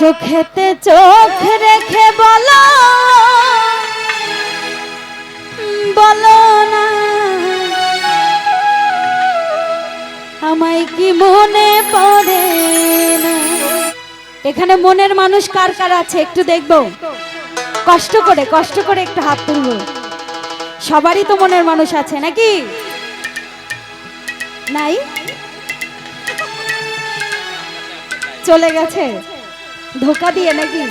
চোখেতে চোখ রেখে বলো। বলো না। আমায় কি মনে পড়ে না? এখানে মনের মানুষ কার কার আছে একটু দেখব। কষ্ট করে কষ্ট করে একটু হাত তুলব। সবারই তো মনের মানুষ আছে, নাকি? নাই? চলে গেছে। ধোকা দিয়ে নাকি?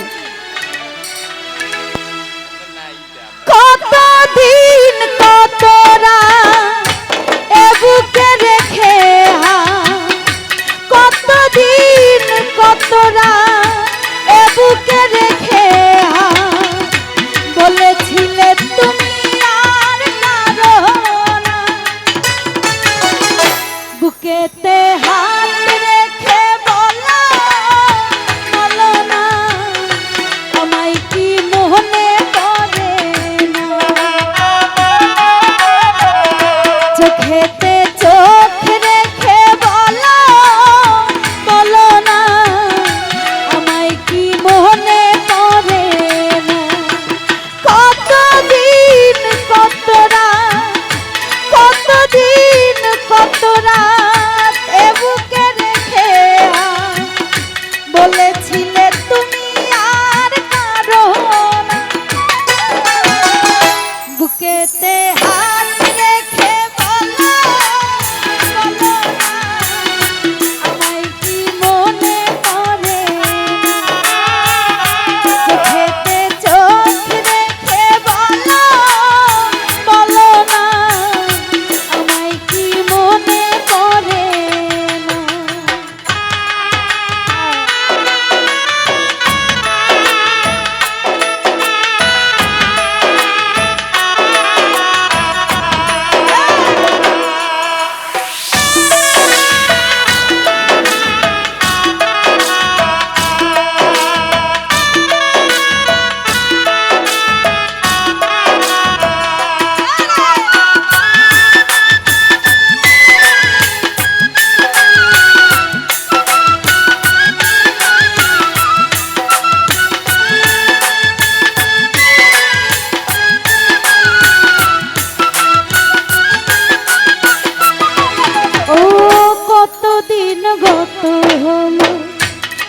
কত হলো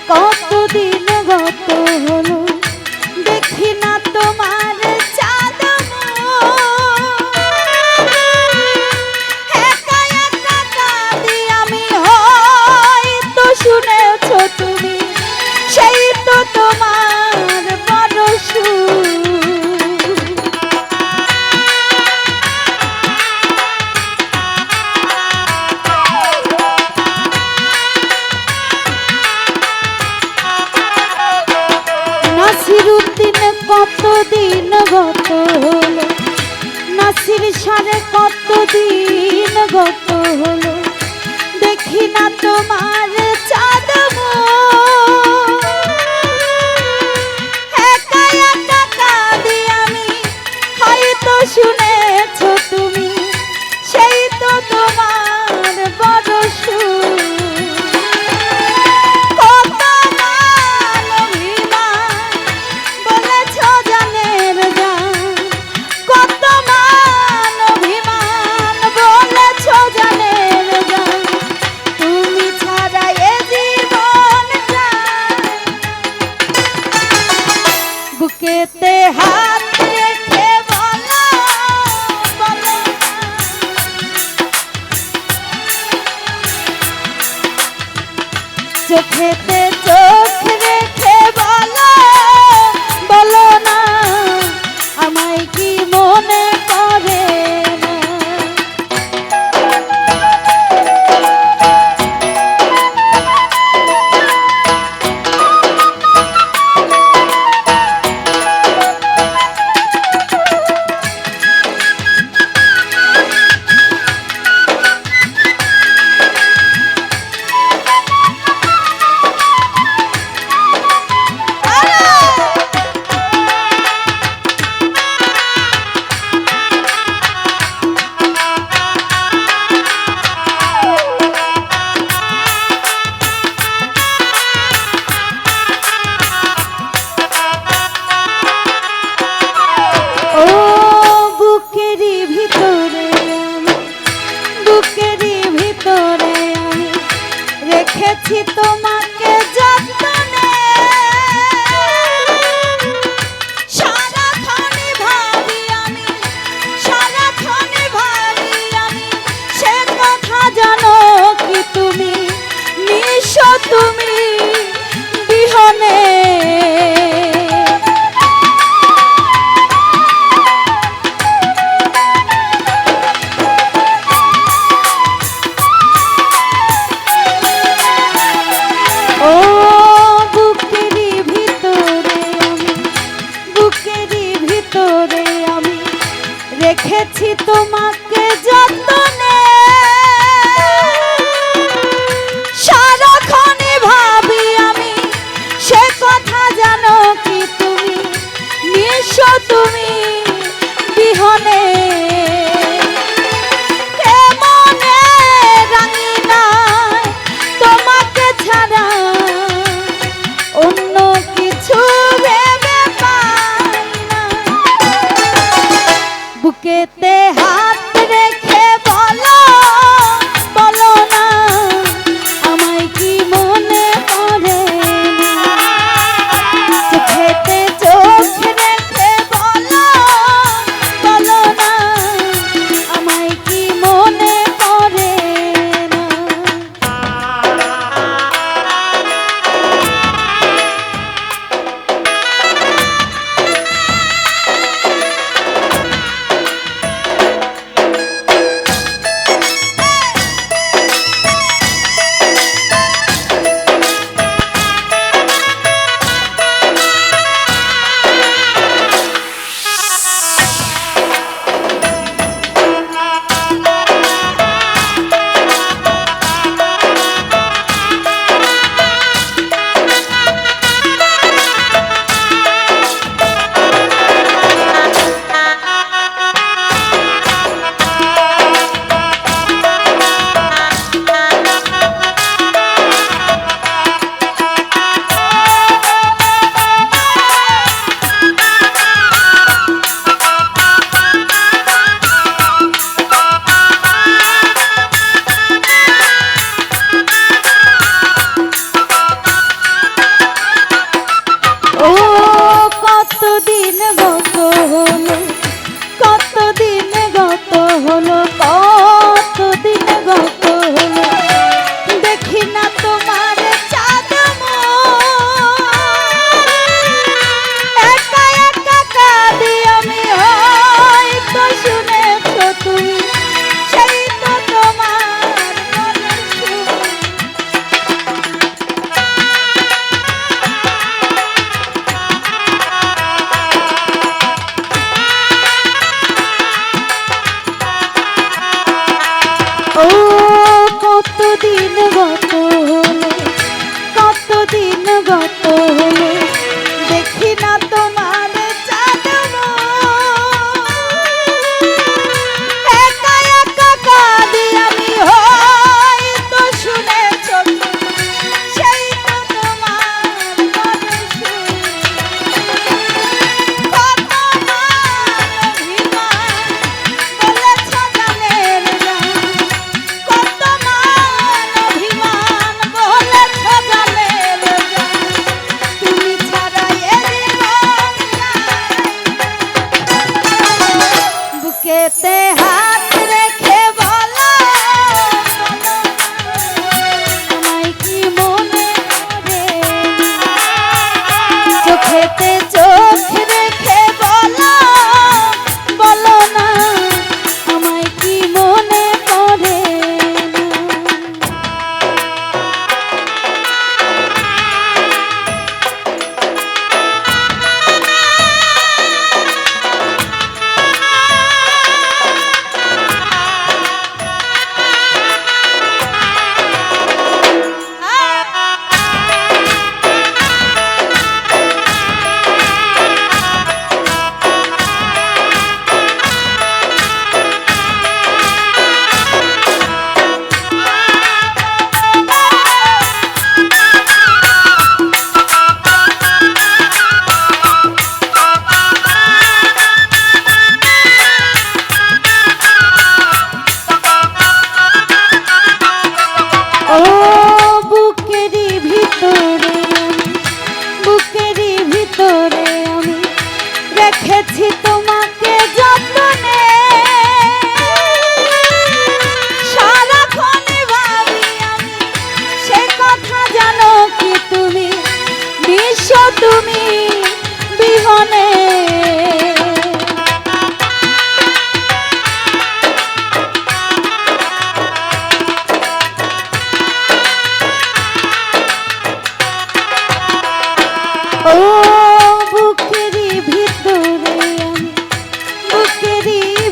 কত সংসারে কতদিন গত হলো? দেখি না তোমার কি মো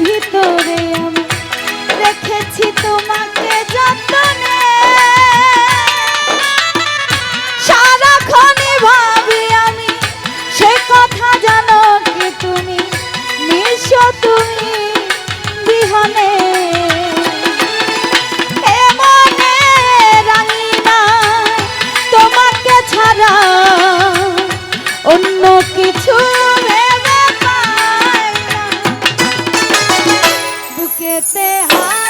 ভিতরে আমি রেখেছি তোমাকে। हाय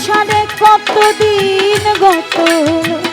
নাসির সারে কতদিন গত?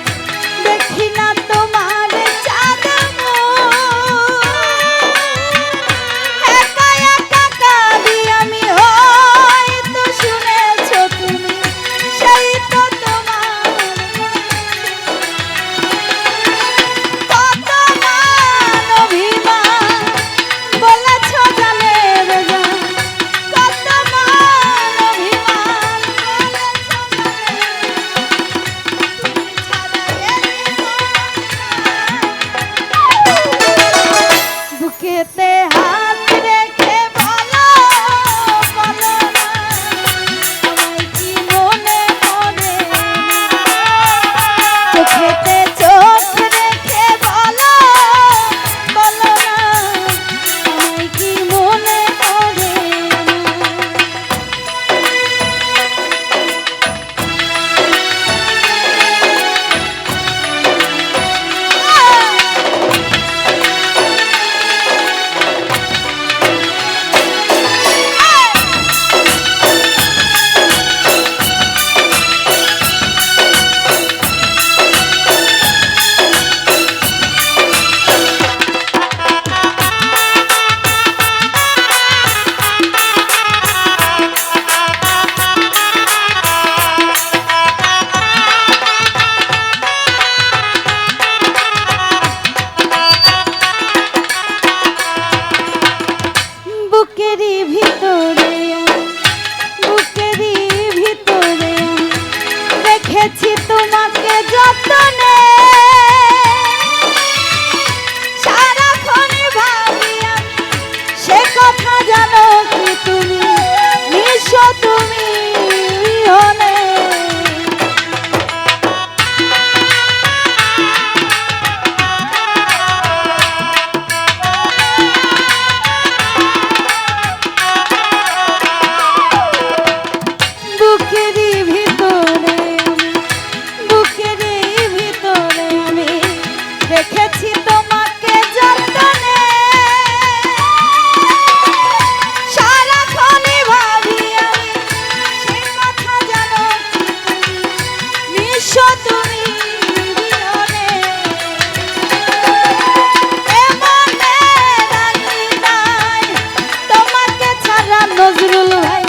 রুল